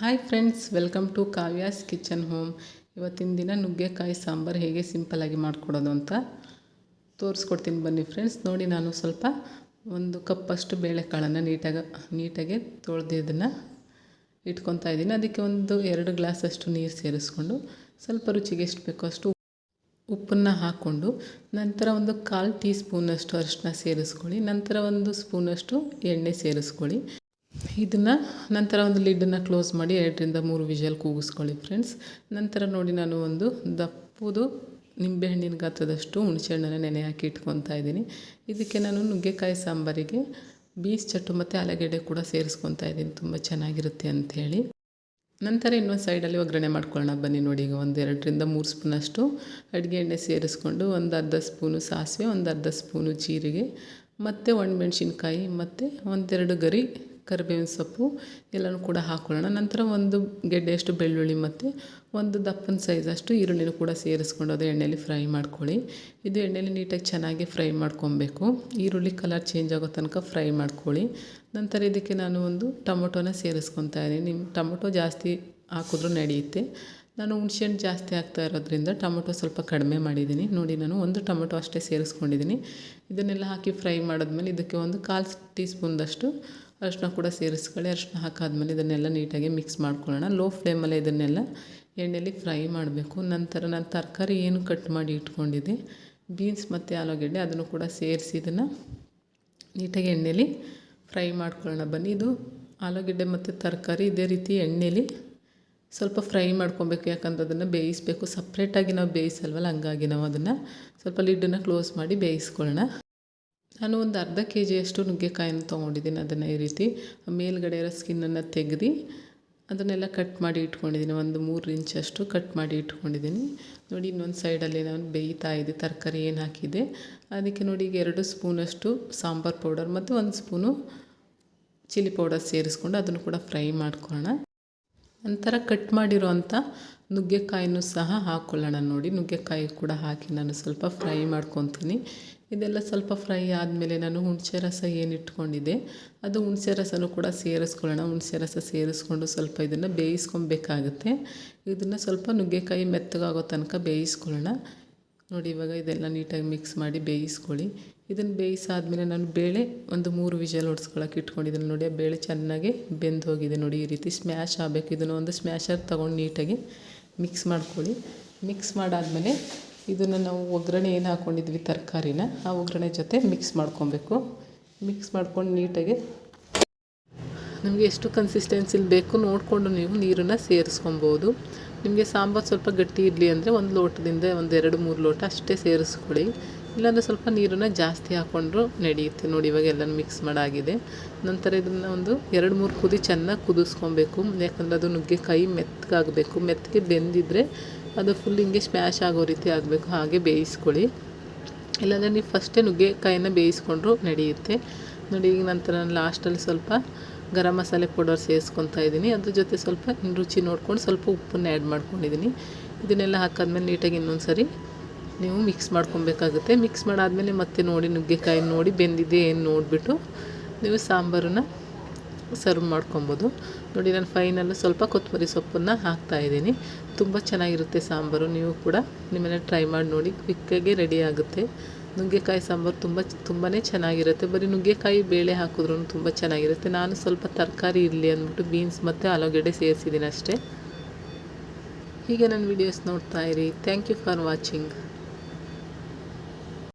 Hi friends welcome to Kavya's kitchen home ಇವತ್ತಿನ ದಿನ ನುಗ್ಗೆಕಾಯಿ, ಸಾಂಬಾರು ಹೇಗೆ ಸಿಂಪಲ್ಲಾಗಿ ಮಾಡಿಕೊಡೋದು ಅಂತ ತೋರಿಸ್ಕೊಡ್ತೀನಿ ಬನ್ನಿ ಫ್ರೆಂಡ್ಸ್ ನೋಡಿ ನಾನು ಸ್ವಲ್ಪ ಒಂದು ಕಪ್ಪಷ್ಟು ಬೇಳೆಕಾಳನ್ನು ನೀಟಾಗಿ ನೀಟಾಗಿ ತೊಳೆದು ಇದನ್ನು ಇಟ್ಕೊತಾ ಇದ್ದೀನಿ. ಅದಕ್ಕೆ ಒಂದು ಎರಡು ಗ್ಲಾಸಷ್ಟು ನೀರು ಸೇರಿಸ್ಕೊಂಡು ಸ್ವಲ್ಪ ರುಚಿಗೆ ಎಷ್ಟು ಬೇಕೋ ಅಷ್ಟು ಉಪ್ಪನ್ನು ಹಾಕ್ಕೊಂಡು ನಂತರ ಒಂದು ಕಾಲು ಟೀ ಸ್ಪೂನಷ್ಟು ಅರಿಶಿನ ಸೇರಿಸ್ಕೊಳ್ಳಿ. ನಂತರ ಒಂದು ಸ್ಪೂನಷ್ಟು ಎಣ್ಣೆ ಸೇರಿಸ್ಕೊಳ್ಳಿ. ಇದನ್ನು ನಂತರ ಒಂದು ಲಿಡ್ಡನ್ನು ಕ್ಲೋಸ್ ಮಾಡಿ ಎರಡರಿಂದ ಮೂರು ವಿಷಲ್ ಕೂಗಿಸ್ಕೊಳ್ಳಿ ಫ್ರೆಂಡ್ಸ್ ನಂತರ ನೋಡಿ ನಾನು ಒಂದು ದಪ್ಪದು ನಿಂಬೆಹಣ್ಣಿನ ಗಾತ್ರದಷ್ಟು ಹುಣಸೆಹಣ್ಣನ್ನು ನೆನೆ ಹಾಕಿ ಇಟ್ಕೊತಾ ಇದ್ದೀನಿ. ಇದಕ್ಕೆ ನಾನು ನುಗ್ಗೆಕಾಯಿ ಸಾಂಬಾರಿಗೆ ಬೀಸ್ ಚಟ್ಟು ಮತ್ತು ಆಲೂಗೆಡ್ಡೆ ಕೂಡ ಸೇರಿಸ್ಕೊತಾ ಇದ್ದೀನಿ. ತುಂಬ ಚೆನ್ನಾಗಿರುತ್ತೆ ಅಂಥೇಳಿ ನಂತರ ಇನ್ನೊಂದು ಸೈಡಲ್ಲಿ ಒಗ್ಗರಣೆ ಮಾಡ್ಕೊಳ್ಳೋಣ. ಬನ್ನಿ ನೋಡಿ ಈಗ ಒಂದು ಎರಡರಿಂದ ಮೂರು ಸ್ಪೂನಷ್ಟು ಅಡುಗೆ ಎಣ್ಣೆ ಸೇರಿಸ್ಕೊಂಡು ಒಂದು ಅರ್ಧ ಸ್ಪೂನು ಸಾಸಿವೆ, ಒಂದು ಅರ್ಧ ಸ್ಪೂನು ಜೀರಿಗೆ, ಮತ್ತು ಒಣಮೆಣ್ಸಿನ್ಕಾಯಿ ಮತ್ತು ಒಂದೆರಡು ಗರಿ ಕರಿಬೇವಿನ ಸೊಪ್ಪು ಎಲ್ಲನೂ ಕೂಡ ಹಾಕ್ಕೊಳ್ಳೋಣ ನಂತರ ಒಂದು ಗೆಡ್ಡೆಯಷ್ಟು ಬೆಳ್ಳುಳ್ಳಿ ಮತ್ತು ಒಂದು ದಪ್ಪನ ಸೈಜಷ್ಟು ಈರುಳ್ಳಿನೂ ಕೂಡ ಸೇರಿಸ್ಕೊಂಡು ಅದು ಎಣ್ಣೆಯಲ್ಲಿ ಫ್ರೈ ಮಾಡ್ಕೊಳ್ಳಿ. ಇದು ಎಣ್ಣೆಯಲ್ಲಿ ನೀಟಾಗಿ ಚೆನ್ನಾಗಿ ಫ್ರೈ ಮಾಡ್ಕೊಬೇಕು. ಈರುಳ್ಳಿ ಕಲರ್ ಚೇಂಜ್ ಆಗೋ ತನಕ ಫ್ರೈ ಮಾಡ್ಕೊಳ್ಳಿ. ನಂತರ ಇದಕ್ಕೆ ನಾನು ಒಂದು ಟೊಮೊಟೊನ ಸೇರಿಸ್ಕೊತಾ ಇದ್ದೀನಿ. ನಿಮ್ಮ ಟೊಮೊಟೊ ಜಾಸ್ತಿ ಹಾಕಿದ್ರೂ ನಡೆಯುತ್ತೆ. ನಾನು ಹುಣ್ಸೆಹಣ್ಣು ಜಾಸ್ತಿ ಆಗ್ತಾ ಇರೋದ್ರಿಂದ ಟೊಮೊಟೊ ಸ್ವಲ್ಪ ಕಡಿಮೆ ಮಾಡಿದ್ದೀನಿ. ನೋಡಿ, ನಾನು ಒಂದು ಟೊಮೊಟೊ ಅಷ್ಟೇ ಸೇರಿಸ್ಕೊಂಡಿದ್ದೀನಿ. ಇದನ್ನೆಲ್ಲ ಹಾಕಿ ಫ್ರೈ ಮಾಡಿದ್ಮೇಲೆ ಇದಕ್ಕೆ ಒಂದು ಕಾಲು ಟೀ ಸ್ಪೂನ್ದಷ್ಟು ಅರಿಶಿನ ಕೂಡ ಸೇರಿಸ್ಕೊಳ್ಳಿ. ಅರಿಶಿನ ಹಾಕಾದ್ಮೇಲೆ ಇದನ್ನೆಲ್ಲ ನೀಟಾಗಿ ಮಿಕ್ಸ್ ಮಾಡ್ಕೊಳ್ಳೋಣ. ಲೋ ಫ್ಲೇಮಲ್ಲಿ ಇದನ್ನೆಲ್ಲ ಎಣ್ಣೆಯಲ್ಲಿ ಫ್ರೈ ಮಾಡಬೇಕು. ನಂತರ ನಾನು ತರಕಾರಿ ಏನು ಕಟ್ ಮಾಡಿ ಇಟ್ಕೊಂಡಿದ್ದೆ ಬೀನ್ಸ್ ಮತ್ತು ಆಲೂಗೆಡ್ಡೆ ಅದನ್ನು ಕೂಡ ಸೇರಿಸಿ ಇದನ್ನು ನೀಟಾಗಿ ಎಣ್ಣೆಯಲ್ಲಿ ಫ್ರೈ ಮಾಡ್ಕೊಳ್ಳೋಣ. ಬನ್ನಿ, ಇದು ಆಲೂಗೆಡ್ಡೆ ಮತ್ತು ತರಕಾರಿ ಇದೇ ರೀತಿ ಎಣ್ಣೆಯಲ್ಲಿ ಸ್ವಲ್ಪ ಫ್ರೈ ಮಾಡ್ಕೊಬೇಕು. ಯಾಕಂದ್ರೆ ಅದನ್ನು ಬೇಯಿಸಬೇಕು. ಸಪ್ರೇಟಾಗಿ ನಾವು ಬೇಯಿಸಲ್ವಲ್ಲ, ಹಂಗಾಗಿ ನಾವು ಅದನ್ನು ಸ್ವಲ್ಪ ಲಿಡ್ಡನ್ನು ಕ್ಲೋಸ್ ಮಾಡಿ ಬೇಯಿಸ್ಕೊಳ್ಳೋಣ. ನಾನು ಒಂದು ಅರ್ಧ ಕೆ ಜಿಯಷ್ಟು ನುಗ್ಗೆಕಾಯನ್ನು ತೊಗೊಂಡಿದ್ದೀನಿ ಅದನ್ನು ಈ ರೀತಿ. ಮೇಲ್ಗಡೆ ಇರೋ ಸ್ಕಿನ್ನನ್ನು ತೆಗೆದು ಅದನ್ನೆಲ್ಲ ಕಟ್ ಮಾಡಿ ಇಟ್ಕೊಂಡಿದ್ದೀನಿ. ಒಂದು ಮೂರು ಇಂಚಷ್ಟು ಕಟ್ ಮಾಡಿ ಇಟ್ಕೊಂಡಿದ್ದೀನಿ. ನೋಡಿ, ಇನ್ನೊಂದು ಸೈಡಲ್ಲಿ ನಾನು ಬೇಯ್ತಾ ಇದೆ ತರಕಾರಿ ಏನು ಹಾಕಿದೆ ಅದಕ್ಕೆ ನೋಡಿ, ಈಗ ಎರಡು ಸ್ಪೂನಷ್ಟು ಸಾಂಬಾರು ಪೌಡರ್ ಮತ್ತು ಒಂದು ಸ್ಪೂನು ಚಿಲ್ಲಿ ಪೌಡರ್ ಸೇರಿಸ್ಕೊಂಡು ಅದನ್ನು ಕೂಡ ಫ್ರೈ ಮಾಡ್ಕೊಳ್ಳೋಣ. ನಂತರ ಕಟ್ ಮಾಡಿರುವಂಥ ನುಗ್ಗೆಕಾಯಿನೂ ಸಹ ಹಾಕ್ಕೊಳ್ಳೋಣ ನೋಡಿ. ನುಗ್ಗೆಕಾಯಿ ಕೂಡ ಹಾಕಿ ನಾನು ಸ್ವಲ್ಪ ಫ್ರೈ ಮಾಡ್ಕೊತೀನಿ. ಇದೆಲ್ಲ ಸ್ವಲ್ಪ ಫ್ರೈ ಆದಮೇಲೆ ನಾನು ಹುಣಸೆ ರಸ ಏನು ಇಟ್ಕೊಂಡಿದ್ದೆ ಅದು ಹುಣಸೆ ರಸನೂ ಕೂಡ ಸೇರಿಸ್ಕೊಳ್ಳೋಣ. ಹುಣಸೆ ರಸ ಸೇರಿಸ್ಕೊಂಡು ಸ್ವಲ್ಪ ಇದನ್ನು ಬೇಯಿಸ್ಕೊಬೇಕಾಗುತ್ತೆ. ಇದನ್ನು ಸ್ವಲ್ಪ ನುಗ್ಗೆಕಾಯಿ ಮೆತ್ತಗಾಗೋ ತನಕ ಬೇಯಿಸ್ಕೊಳ್ಳೋಣ. ನೋಡಿ ಇವಾಗ ಇದೆಲ್ಲ ನೀಟಾಗಿ ಮಿಕ್ಸ್ ಮಾಡಿ ಬೇಯಿಸ್ಕೊಳ್ಳಿ. ಇದನ್ನು ಬೇಯಿಸಾದ್ಮೇಲೆ ನಾನು ಬೇಳೆ ಒಂದು ಮೂರು ವಿಷಲ್ ಹೊಡ್ಸ್ಕೊಳಕ್ಕೆ ಇಟ್ಕೊಂಡಿದ್ದೀನಿ. ನೋಡಿ ಆ ಬೇಳೆ ಚೆನ್ನಾಗಿ ಬೆಂದು ಹೋಗಿದೆ ನೋಡಿ ಈ ರೀತಿ ಸ್ಮ್ಯಾಶ್ ಆಗಬೇಕು. ಇದನ್ನು ಒಂದು ಸ್ಮ್ಯಾಶರ್ ತೊಗೊಂಡು ನೀಟಾಗಿ ಮಿಕ್ಸ್ ಮಾಡ್ಕೊಳ್ಳಿ. ಮಿಕ್ಸ್ ಮಾಡಾದಮೇಲೆ ಇದನ್ನು ನಾವು ಒಗ್ಗರಣೆ ಏನು ಹಾಕ್ಕೊಂಡಿದ್ವಿ ತರಕಾರಿನ, ಆ ಒಗ್ಗರಣೆ ಜೊತೆ ಮಿಕ್ಸ್ ಮಾಡ್ಕೊಬೇಕು. ಮಿಕ್ಸ್ ಮಾಡ್ಕೊಂಡು ನೀಟಾಗಿ ನಮಗೆ ಎಷ್ಟು ಕನ್ಸಿಸ್ಟೆನ್ಸಿಲಿ ಬೇಕು ನೋಡಿಕೊಂಡು ನೀವು ನೀರನ್ನು ಸೇರಿಸ್ಕೊಬೋದು. ನಿಮಗೆ ಸಾಂಬಾರು ಸ್ವಲ್ಪ ಗಟ್ಟಿ ಇರಲಿ ಅಂದರೆ ಒಂದು ಲೋಟದಿಂದ ಒಂದು ಎರಡು ಮೂರು ಲೋಟ ಅಷ್ಟೇ ಸೇರಿಸ್ಕೊಳ್ಳಿ. ಇಲ್ಲಾಂದರೆ ಸ್ವಲ್ಪ ನೀರನ್ನು ಜಾಸ್ತಿ ಹಾಕ್ಕೊಂಡ್ರು ನಡೆಯುತ್ತೆ. ನೋಡಿ, ಇವಾಗ ಎಲ್ಲನೂ ಮಿಕ್ಸ್ ಮಾಡಾಗಿದೆ. ನಂತರ ಇದನ್ನು ಒಂದು ಎರಡು ಮೂರು ಕುದಿ ಚೆನ್ನಾಗಿ ಕುದಿಸ್ಕೊಬೇಕು. ಯಾಕಂದರೆ ಅದು ನುಗ್ಗೆಕಾಯಿ ಮೆತ್ತಗಾಗಬೇಕು. ಮೆತ್ತಗೆ ಬೆಂದಿದ್ರೆ ಅದು ಫುಲ್ ಹಿಂಗೆ ಸ್ಮ್ಯಾಶ್ ಆಗೋ ರೀತಿ ಆಗಬೇಕು. ಹಾಗೆ ಬೇಯಿಸ್ಕೊಳ್ಳಿ. ಇಲ್ಲಾಂದರೆ ನೀವು ಫಸ್ಟೇ ನುಗ್ಗೆಕಾಯಿನ ಬೇಯಿಸ್ಕೊಂಡ್ರು ನಡೆಯುತ್ತೆ. ನೋಡಿ, ಈಗ ನಂತರ ಲಾಸ್ಟಲ್ಲಿ ಸ್ವಲ್ಪ ಗರಂ ಮಸಾಲೆ ಪೌಡರ್ ಸೇರಿಸ್ಕೊತಾ ಇದ್ದೀನಿ. ಅದ್ರ ಜೊತೆ ಸ್ವಲ್ಪ ರುಚಿ ನೋಡ್ಕೊಂಡು ಸ್ವಲ್ಪ ಉಪ್ಪನ್ನ ಆ್ಯಡ್ ಮಾಡ್ಕೊಂಡಿದ್ದೀನಿ. ಇದನ್ನೆಲ್ಲ ಹಾಕಾದ್ಮೇಲೆ ನೀಟಾಗಿ ಇನ್ನೊಂದು ಸರಿ ನೀವು ಮಿಕ್ಸ್ ಮಾಡ್ಕೊಬೇಕಾಗುತ್ತೆ. ಮಿಕ್ಸ್ ಮಾಡಾದಮೇಲೆ ಮತ್ತೆ ನೋಡಿ ನುಗ್ಗೆಕಾಯಿ ನೋಡಿ ಬೆಂದಿದೆ ಏನು ನೋಡಿಬಿಟ್ಟು ನೀವು ಸಾಂಬಾರನ್ನ ಸರ್ವ್ ಮಾಡ್ಕೊಬೋದು. ನೋಡಿ ನಾನು ಫೈನಲ್ಲು ಸ್ವಲ್ಪ ಕೊತ್ತಂಬರಿ ಸೊಪ್ಪನ್ನು ಹಾಕ್ತಾಯಿದ್ದೀನಿ ತುಂಬ ಚೆನ್ನಾಗಿರುತ್ತೆ ಸಾಂಬಾರು. ನೀವು ಕೂಡ ನಿಮ್ಮನ್ನ ಟ್ರೈ ಮಾಡಿ ನೋಡಿ ಕ್ವಿಕ್ಕಾಗೆ ರೆಡಿ ಆಗುತ್ತೆ. ನುಗ್ಗೆಕಾಯಿ ಸಾಂಬಾರು ತುಂಬ ತುಂಬಾ ಚೆನ್ನಾಗಿರುತ್ತೆ. ಬರೀ ನುಗ್ಗೆಕಾಯಿ ಬೇಳೆ ಹಾಕಿದ್ರೂ ತುಂಬ ಚೆನ್ನಾಗಿರುತ್ತೆ. ನಾನು ಸ್ವಲ್ಪ ತರಕಾರಿ ಇರಲಿ ಅಂದ್ಬಿಟ್ಟು ಬೀನ್ಸ್ ಮತ್ತು ಆಲೂಗೆಡ್ಡೆ ಸೇರಿಸಿದ್ದೀನಿ ಅಷ್ಟೇ ಹೀಗೆ ನನ್ನ ವೀಡಿಯೋಸ್ ನೋಡ್ತಾ ಇರಿ. Thank you for watching